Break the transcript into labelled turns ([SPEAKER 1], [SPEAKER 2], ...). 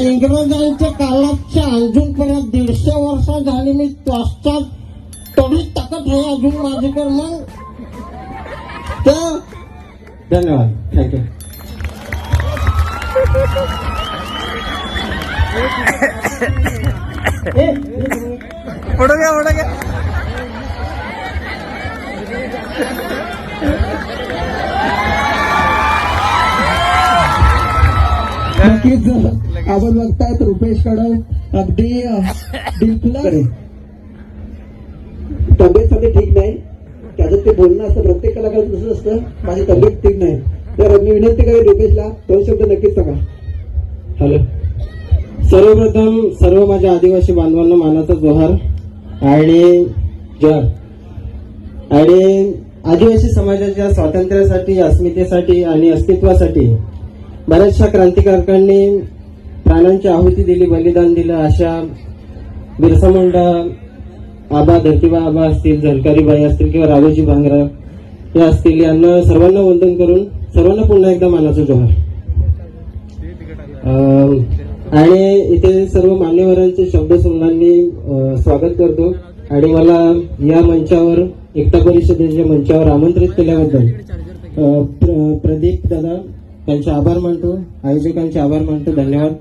[SPEAKER 1] इंग्रजांच्या काळाच्या अजून परत दीडशे वर्ष झाली मी पश्चात तरी ताकद आहे अजून माझी माझ्याकडे मग. तर धन्यवाद. थँक्यू
[SPEAKER 2] पुढे घ्या पुढे घ्या.
[SPEAKER 3] नक्कीच. आपण बघतायत रुपेश कडव अगदी दिलखुलास तब्येत साठी ठीक नाही? त्याचं ते बोलणं असतं प्रत्येक कलाकार तसं असतं. माझी तब्येत ठीक नाही. तर मी विनंती करेन रुपेशला दोन शब्द नक्कीच सांगा.
[SPEAKER 1] हॅलो. सर्वप्रथम सर्व माझ्या आदिवासी बांधवांना मानाचा जोहार. आणि जर आणि आदिवासी समाजाच्या स्वातंत्र्यासाठी अस्मितेसाठी आणि अस्तित्वासाठी बऱ्याचशा क्रांतिकारकांनी प्राणांची आहुती दिली बलिदान दिलं. अशा बिरसा मुंडा आबा धरतीबा आबा असतील झलकारीबाई असतील किंवा राघोजी भांगरा हे असतील यांना सर्वांना वंदन करून सर्वांना पुन्हा एकदा मानाचं जोहार. अं, आणि इथे सर्व मान्यवरांचे शब्द मी स्वागत करतो. आणि मला या मंचावर एकता परिषदेच्या मंचावर आमंत्रित केल्याबद्दल अं, प्रदीप दादा त्यांचे आभार मानतो. आयोजकांचे आभार मानतो. धन्यवाद.